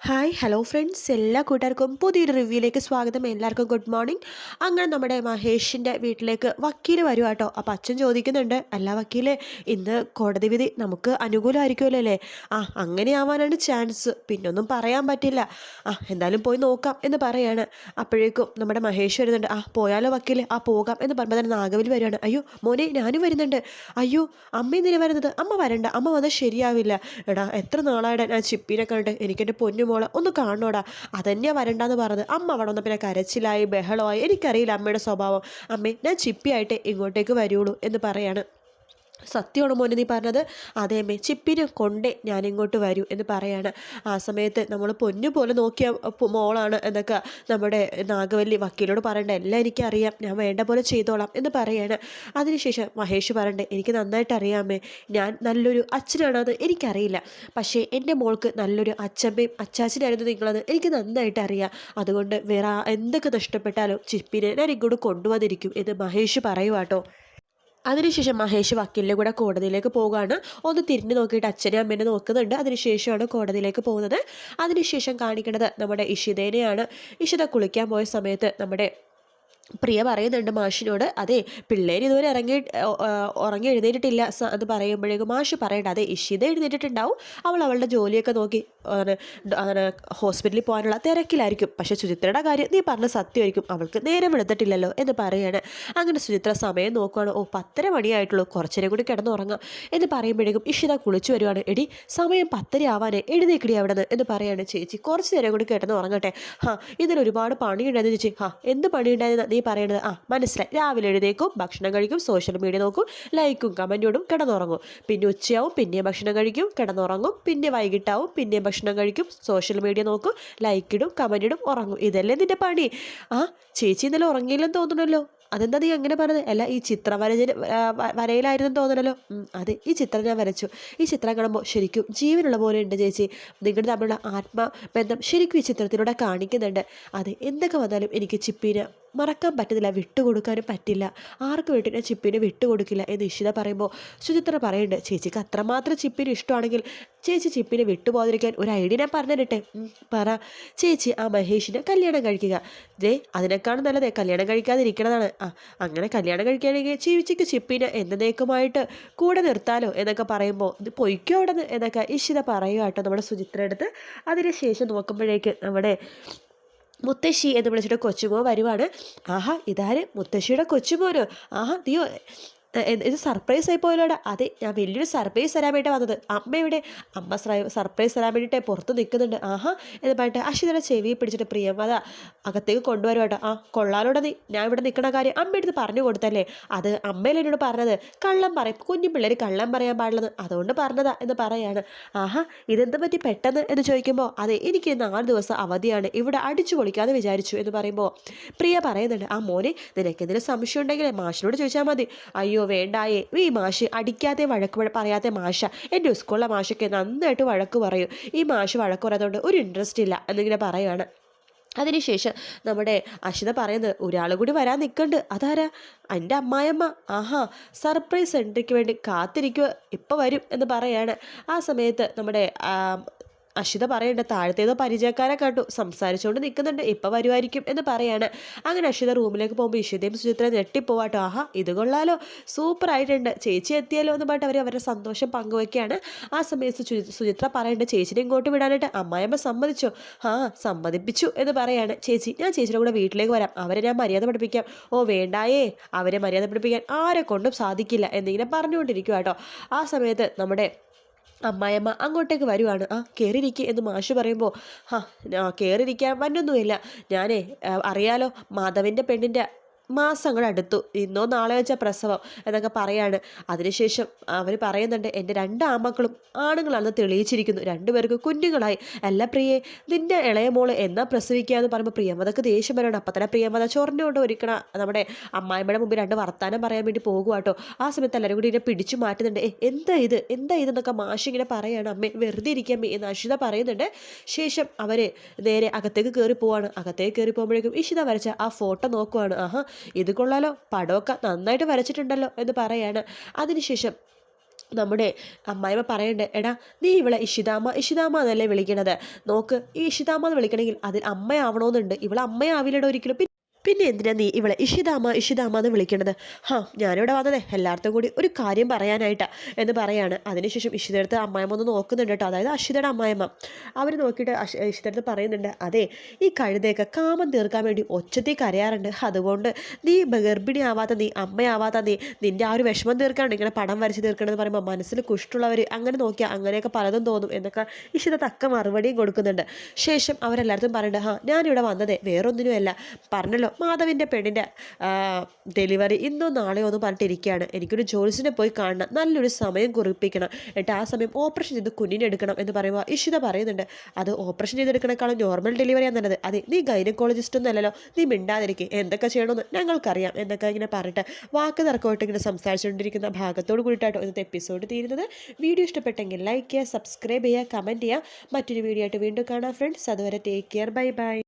Hi hello friends എല്ലാ കൂട്ടുകാർക്കും പുതിയൊരു റിവ്യൂയിലേക്ക് സ്വാഗതം. എല്ലാവർക്കും ഗുഡ് മോർണിംഗ് അങ്ങനെ നമ്മുടെ മഹേഷിന്റെ വീട്ടിലേക്ക് വക്കീൽ വരും കേട്ടോ അപ്പം അച്ഛൻ ചോദിക്കുന്നുണ്ട് അല്ല വക്കീലെ ഇന്ന് കോടതി വിധി നമുക്ക് അനുകൂലമായിരിക്കുമല്ലോ അല്ലേ? ആ അങ്ങനെ ആവാനാണ് ചാൻസ് പിന്നൊന്നും പറയാൻ പറ്റില്ല. ആ എന്തായാലും പോയി നോക്കാം എന്ന് പറയാണ്. അപ്പോഴേക്കും നമ്മുടെ മഹേഷ് വരുന്നുണ്ട് ആ പോയാലോ വക്കീൽ ആ പോകാം എന്ന് പറയുമ്പോൾ തന്നെ നാഗവലി വരികയാണ്. അയ്യോ മോനെ ഞാനും വരുന്നുണ്ട്. അയ്യോ അമ്മ ഇന്നിനെ വരുന്നത് അമ്മ വരണ്ട. അമ്മ വന്നാൽ ശരിയാവില്ല. എടാ എത്ര നാളായിട്ട് ഞാൻ ചിപ്പിനെ കണ്ടിട്ട് എനിക്കെന്റെ പൊന്നുമോളെ ഒന്ന് കാണണോടാ. അതന്നെയാ വരണ്ടെന്ന് പറഞ്ഞത് അമ്മ അവിടെ വന്ന പിന്നെ കരച്ചിലായി ബഹളമായി. എനിക്കറിയില്ല അമ്മയുടെ സ്വഭാവം. അമ്മേ ഞാൻ ചിപ്പിയായിട്ട് ഇങ്ങോട്ടേക്ക് വരുള്ളൂ എന്ന് പറയാണ്. സത്യമാണോ മോനെ നീ പറഞ്ഞത്. അതേ അമ്മേ ചിപ്പിനെ കൊണ്ടേ ഞാനിങ്ങോട്ട് വരൂ എന്ന് പറയാണ്. ആ സമയത്ത് നമ്മൾ പൊന്നു പോലെ നോക്കിയ മോളാണ് എന്നൊക്കെ നമ്മുടെ നാഗവല്ലി വക്കീലോട് പറയണ്ട എല്ലാം എനിക്കറിയാം ഞാൻ വേണ്ട പോലെ ചെയ്തോളാം എന്ന് പറയാണ്. അതിനുശേഷം മഹേഷ് പറയണ്ടേ എനിക്ക് നന്നായിട്ട് അറിയാമേ ഞാൻ നല്ലൊരു അച്ഛനാണെന്ന് എനിക്കറിയില്ല. പക്ഷേ എന്റെ മോൾക്ക് നല്ലൊരു അച്ഛമ്മയും അച്ചാച്ചനായിരുന്നു നിങ്ങളത് എനിക്ക് നന്നായിട്ട് അറിയാം. അതുകൊണ്ട് വേറെ എന്തൊക്കെ നഷ്ടപ്പെട്ടാലും ചിപ്പിനെ ഞാൻ ഇങ്ങോട്ട് കൊണ്ടുവന്നിരിക്കും എന്ന് മഹേഷ് പറയുവാട്ടോ. അതിനുശേഷം മഹേഷ് വക്കീലിന്റെ കൂടെ കോടതിയിലേക്ക് പോവുകയാണ്. ഒന്ന് തിരിഞ്ഞു നോക്കിയിട്ട് അച്ഛനെ അമ്മേനെ നോക്കുന്നുണ്ട്. അതിനുശേഷമാണ് കോടതിയിലേക്ക് പോകുന്നത്. അതിനുശേഷം കാണിക്കുന്നത് നമ്മുടെ ഇഷിതേനെയാണ്. ഇഷിത കുളിക്കാൻ പോയ സമയത്ത് നമ്മുടെ പ്രിയ പറയുന്നുണ്ട് മാഷിനോട് അതെ പിള്ളേർ ഇതുവരെ ഇറങ്ങി ഉറങ്ങി എഴുന്നേറ്റിട്ടില്ല എന്ന് പറയുമ്പോഴേക്കും മാഷ് പറയണ്ട അതെ ഇഷിത എഴുന്നേറ്റിട്ടുണ്ടാവും. അവൾ അവളുടെ ജോലിയൊക്കെ നോക്കി അങ്ങനെ അങ്ങനെ ഹോസ്പിറ്റലിൽ പോകാനുള്ള തിരക്കിലായിരിക്കും. പക്ഷേ സുചിത്രയുടെ കാര്യം നീ പറഞ്ഞ സത്യമായിരിക്കും. അവൾക്ക് നേരം എടുത്തിട്ടില്ലല്ലോ എന്ന് പറയാണ്. അങ്ങനെ സുചിത്ര സമയം നോക്കുവാണ്. ഓ പത്തര മണിയായിട്ടുള്ളൂ. കുറച്ചേരം കൂടി കിടന്നുറങ്ങാം എന്ന് പറയുമ്പോഴേക്കും ഇഷിത കുളിച്ചു വരുവാണ്. എടി സമയം പത്തര ആവാനേ എഴുന്നേക്കടി അവിടെ നിന്ന് എന്ന് പറയാണ് ചേച്ചി. കുറച്ച് നേരം കൂടി കിടന്നുറങ്ങട്ടെ. ഹാ ഇതിന് ഒരുപാട് പണിയുണ്ടായിരുന്നു ചേച്ചി. ഹാ എന്ത് പണിയുണ്ടായിരുന്നു നീ പറയണത്? ആ മനസ്സിലായി. രാവിലെ എഴുന്നേക്കും ഭക്ഷണം കഴിക്കും സോഷ്യൽ മീഡിയ നോക്കും ലൈക്കും കമന്റോടും കിടന്നുറങ്ങും. പിന്നെ ഉച്ചയാവും പിന്നെ ഭക്ഷണം കഴിക്കും കിടന്നുറങ്ങും പിന്നെ വൈകിട്ടാവും പിന്നെ ഭക്ഷണം കഴിക്കും സോഷ്യൽ മീഡിയ നോക്കും ലൈക്കിടും ഇടും ഉറങ്ങും. ഇതല്ലേ നിന്റെ പണി? ആ ചേച്ചി ഇന്നലെ ഉറങ്ങിയില്ലെന്ന് തോന്നണല്ലോ അതെന്താ നീ അങ്ങനെ പറഞ്ഞത്? അല്ല ഈ ചിത്രം വരചന വരയിലായിരുന്നു തോന്നണല്ലോ അതെ ഈ ചിത്രം ഞാൻ വരച്ചു. ഈ ചിത്രം കാണുമ്പോൾ ശരിക്കും ജീവനുള്ള പോലെ ഉണ്ട് ചേച്ചി. നിങ്ങൾ തമ്മിലുള്ള ആത്മബന്ധം ശരിക്കും ഈ ചിത്രത്തിലൂടെ കാണിക്കുന്നുണ്ട്. അതെ എന്തൊക്കെ വന്നാലും എനിക്ക് ചിപ്പീനെ മറക്കാൻ പറ്റുന്നില്ല വിട്ടുകൊടുക്കാനും പറ്റില്ല. ആർക്ക് വേണ്ടി ഞാൻ ചിപ്പിനെ വിട്ടുകൊടുക്കില്ല എന്ന് ഇഷിത പറയുമ്പോൾ സുചിത്ര പറയുന്നുണ്ട് ചേച്ചിക്ക് അത്രമാത്രം ചിപ്പിന് ഇഷ്ടമാണെങ്കിൽ ചേച്ചി ചിപ്പിനെ വിട്ടുപോകാതിരിക്കാൻ ഒരു ഐഡിയ ഞാൻ പറഞ്ഞു തരട്ടെ പറ. ചേച്ചി ആ മഹേഷിനെ കല്യാണം കഴിക്കുക. ദേ അതിനേക്കാളും നല്ലതേ കല്യാണം കഴിക്കാതിരിക്കണതാണ്. ആ അങ്ങനെ കല്യാണം കഴിക്കുകയാണെങ്കിൽ ചേച്ചിക്ക് ചിപ്പിനെ എന്നേക്കുമായിട്ട് കൂടെ നിർത്താലോ എന്നൊക്കെ പറയുമ്പോൾ ഇത് പൊയ്ക്കോ അവിടെ എന്നൊക്കെ ഇഷിത പറയുക കേട്ടോ നമ്മുടെ സുചിത്ര അടുത്ത്. അതിനുശേഷം നോക്കുമ്പോഴേക്ക് നമ്മുടെ മുത്തശ്ശി എന്ന് വിളിച്ചിട്ട് കൊച്ചുമോ വരുവാണ്. ആഹാ ഇതാര്? മുത്തശ്ശിയുടെ കൊച്ചുമോനോ. ആഹാ എ- ഇത് സർപ്രൈസ് ആയി പോയല്ലോടാ അതെ ഞാൻ വലിയൊരു സർപ്രൈസ് തരാൻ വേണ്ടി വന്നത്. അമ്മയുടെ അമ്മ സർപ്രൈസ് തരാൻ വേണ്ടിയിട്ട് പുറത്ത് നിൽക്കുന്നുണ്ട്. ആഹാ എന്ന് പറഞ്ഞിട്ട് അശ്വിതയുടെ ചെവി പിടിച്ചിട്ട് പ്രിയമത അകത്തേക്ക് കൊണ്ടുവരും ആ കൊള്ളാലോടെ നീ. ഞാൻ ഇവിടെ നിൽക്കുന്ന കാര്യം അമ്മ എടുത്ത് പറഞ്ഞു കൊടുത്തല്ലേ? അത് അമ്മയിൽ എന്നോട് പറഞ്ഞത്. കള്ളം പറയും. കുഞ്ഞു പിള്ളേർ കള്ളം പറയാൻ പാടുള്ളത് അതുകൊണ്ട് പറഞ്ഞതാ എന്ന് പറയാണ്. ആഹാ ഇതെന്ത് പറ്റി പെട്ടെന്ന് എന്ന് ചോദിക്കുമ്പോൾ അതെ എനിക്ക് നാല് ദിവസം അവധിയാണ്. ഇവിടെ അടിച്ചു പൊളിക്കാന്ന് വിചാരിച്ചു എന്ന് പറയുമ്പോൾ പ്രിയ പറയുന്നുണ്ട് ആ മോനെ നിനക്കെന്തെങ്കിലും സംശയം ഉണ്ടെങ്കിൽ മാഷിനോട് ചോദിച്ചാൽ മതി. അയ്യോ വേണ്ടായേ. ഈ മാഷ് അടിക്കാതെ വഴക്ക് പറയാതെ പറയാത്ത മാഷ. എന്റെ സ്കൂളിലെ മാഷൊക്കെ നന്നായിട്ട് വഴക്ക് പറയും. ഈ മാഷ് വഴക്ക് പറയാത്തതുകൊണ്ട് ഒരു ഇൻട്രസ്റ്റ് ഇല്ല എന്നിങ്ങനെ പറയുകയാണ് അതിനുശേഷം നമ്മുടെ അശ്വത പറയുന്നത് ഒരാൾ കൂടി വരാൻ നിൽക്കുന്നുണ്ട് അതാരാ? എന്റെ അമ്മായിയമ്മ. ആഹാ സർപ്രൈസ് എൻട്രിക്ക് വേണ്ടി കാത്തിരിക്കുക ഇപ്പം വരും എന്ന് പറയാണ്. ആ സമയത്ത് നമ്മുടെ അഷിത പറയണ്ട താഴത്തേതോ പരിചയക്കാരെ കണ്ടു സംസാരിച്ചുകൊണ്ട് നിൽക്കുന്നുണ്ട് ഇപ്പം വരുമായിരിക്കും എന്ന് പറയാണ്. അങ്ങനെ അഷിത റൂമിലേക്ക് പോകുമ്പോൾ ഇഷിതയും സുചിത്രയും ഞെട്ടിപ്പോവാട്ടോ ആഹാ ഇത് കൊള്ളാലോ സൂപ്പർ ആയിട്ടുണ്ട് ചേച്ചി എത്തിയാലോ എന്ന് പറഞ്ഞിട്ട് അവർ അവരുടെ സന്തോഷം പങ്കുവയ്ക്കുകയാണ് ആ സമയത്ത് സുചി- സുചിത്ര പറയേണ്ട ചേച്ചിനെ ഇങ്ങോട്ട് വിടാനായിട്ട് അമ്മായിയമ്മ സമ്മതിച്ചോ? ആ സമ്മതിപ്പിച്ചു എന്ന് പറയാണ്. ചേച്ചി ഞാൻ ചേച്ചിയുടെ കൂടെ വീട്ടിലേക്ക് വരാം അവരെ ഞാൻ മര്യാദ പഠിപ്പിക്കാം. ഓ വേണ്ടായേ അവരെ മര്യാദ പഠിപ്പിക്കാൻ ആരെ കൊണ്ടും സാധിക്കില്ല എന്നിങ്ങനെ പറഞ്ഞുകൊണ്ടിരിക്കുക കേട്ടോ ആ സമയത്ത് നമ്മുടെ അമ്മായിയമ്മ അങ്ങോട്ടേക്ക് വരുവാണ്. ആ കയറിയിരിക്കുക എന്ന് മാഷ് പറയുമ്പോൾ ആ കയറിയിരിക്കാൻ വന്നൊന്നുമില്ല. ഞാനേ അറിയാലോ മാധവന്റെ പെണ്ണിന്റെ മാസങ്ങൾ അടുത്തു ഇന്നോ നാളെ വെച്ചാൽ പ്രസവം എന്നൊക്കെ പറയാണ്. അതിനുശേഷം അവർ പറയുന്നുണ്ട് എന്റെ രണ്ട് ആമക്കളും ആണുങ്ങളാണെന്ന് തെളിയിച്ചിരിക്കുന്നു. രണ്ടുപേർക്ക് കുഞ്ഞുങ്ങളായി. അല്ല പ്രിയെ നിന്റെ ഇളയ മോൾ എന്നാ പ്രസവിക്കുക എന്ന് പറയുമ്പോൾ പ്രിയമതക്ക് ദേഷ്യം വരണം അപ്പം തന്നെ പ്രിയമത ചൊറിഞ്ഞുകൊണ്ട് ഒരുക്കണ നമ്മുടെ അമ്മായിമ്മയുടെ മുമ്പിൽ രണ്ട് വർത്താനം പറയാൻ വേണ്ടി പോകുക കേട്ടോ ആ സമയത്ത് എല്ലാവരും കൂടി ഇതിനെ പിടിച്ചു മാറ്റുന്നുണ്ട്. "ഏ, എന്താ ഇത്? എന്താ ഇതെന്നൊക്കെ മാഷി ഇങ്ങനെ പറയാണ്. അമ്മേ വെറുതെ ഇരിക്കാൻ എന്ന് അഷിത പറയുന്നുണ്ട്. ശേഷം അവർ നേരെ അകത്തേക്ക് കയറി പോവാണ്. അകത്തേക്ക് കയറി പോകുമ്പോഴേക്കും ഇഷിത വരച്ച ആ ഫോട്ടോ നോക്കുവാണ്. ആഹാ ഇത് കൊള്ളാലോ പടമൊക്കെ നന്നായിട്ട് വരച്ചിട്ടുണ്ടല്ലോ എന്ന് പറയാണ്. അതിനുശേഷം നമ്മുടെ അമ്മായിമ്മ പറയണ്ടേ എടാ നീ ഇവളെ ഇഷിതാമ്മ ഇഷിതാമ്മ എന്നല്ലേ വിളിക്കണത്? നോക്ക് ഈ ഇഷിതാമ്മ എന്ന് വിളിക്കണമെങ്കിൽ അതിൽ അമ്മയാവണമെന്നുണ്ട് ഇവളെ അമ്മയാവില്ലടോ ഒരിക്കലും. പിന്നെ എന്തിനാ നീ ഇവളെ ഇഷിതാമ ഇഷിതാമ എന്ന് വിളിക്കണത്? ഹാ ഞാനിവിടെ വന്നതേ. എല്ലാവർക്കും കൂടി ഒരു കാര്യം പറയാനായിട്ടാ എന്ന് പറയാണ്. അതിനുശേഷം ഇഷിതടുത്ത് അമ്മായിമ്മ ഒന്ന് നോക്കുന്നുണ്ട് കേട്ടോ. അതായത് അഷിതയുടെ അമ്മായിമ്മ അവർ നോക്കിയിട്ട് ഇഷിതടുത്ത് പറയുന്നുണ്ട് അതെ ഈ കഴുതയൊക്കെ കാമം തീർക്കാൻ വേണ്ടി ഒച്ചത്തിൽ കരയാറുണ്ട്. അതുകൊണ്ട് നീ ഗർഭിണിയാവാത്ത നീ അമ്മയാവാത്ത നീ നിന്റെ ആ ഒരു വിഷമം തീർക്കാണ്ട് ഇങ്ങനെ പടം വരച്ച് തീർക്കണമെന്ന് പറയുമ്പോൾ മനസ്സിൽ കുഷ്ടുള്ളവർ അങ്ങനെ നോക്കിയാൽ അങ്ങനെയൊക്കെ പലതും തോന്നും എന്നൊക്കെ ഇഷിത തക്ക മറുപടിയും കൊടുക്കുന്നുണ്ട്. ശേഷം അവരെല്ലായിടത്തും പറയുന്നുണ്ട് ഹാ ഞാനിവിടെ വന്നതേ വേറൊന്നിനുമല്ല. പറഞ്ഞല്ലോ മാധവിന്റെ പെണ്ണിന്റെ ഡെലിവറി ഇന്നോ നാളെയോ ഒന്നും പറഞ്ഞിട്ടിരിക്കുകയാണ്. എനിക്കൊരു ജോലിസിനെ പോയി കാണണം. നല്ലൊരു സമയം കുറിപ്പിക്കണം. എന്നിട്ട് ആ സമയം ഓപ്പറേഷൻ ചെയ്ത് കുഞ്ഞിനെ എടുക്കണം എന്ന് പറയുമ്പോൾ ഇഷിത പറയുന്നുണ്ട് അത് ഓപ്പറേഷൻ ചെയ്തെടുക്കണേക്കാളും നോർമൽ ഡെലിവറിയാണ് നല്ലത്. അതെ നീ ഗൈനക്കോളജിസ്റ്റ് ഒന്നല്ലല്ലോ നീ മിണ്ടാതിരിക്കും. എന്തൊക്കെ ചെയ്യണമെന്ന് ഞങ്ങൾക്കറിയാം. എന്നൊക്കെ ഇങ്ങനെ പറഞ്ഞിട്ട് വാക്ക് തർക്കമായിട്ട് ഇങ്ങനെ സംസാരിച്ചുകൊണ്ടിരിക്കുന്ന ഭാഗത്തോട് കൂടിയിട്ടാട്ടോ ഇന്നത്തെ എപ്പിസോഡ് തീരുന്നത്. വീഡിയോ ഇഷ്ടപ്പെട്ടെങ്കിൽ ലൈക്ക് ചെയ്യുക സബ്സ്ക്രൈബ് ചെയ്യുക കമന്റ് ചെയ്യുക. മറ്റൊരു വീഡിയോ ആയിട്ട് വീണ്ടും കാണാം ഫ്രണ്ട്സ് അതുവരെ ടേക്ക് കെയർ ബൈ ബൈ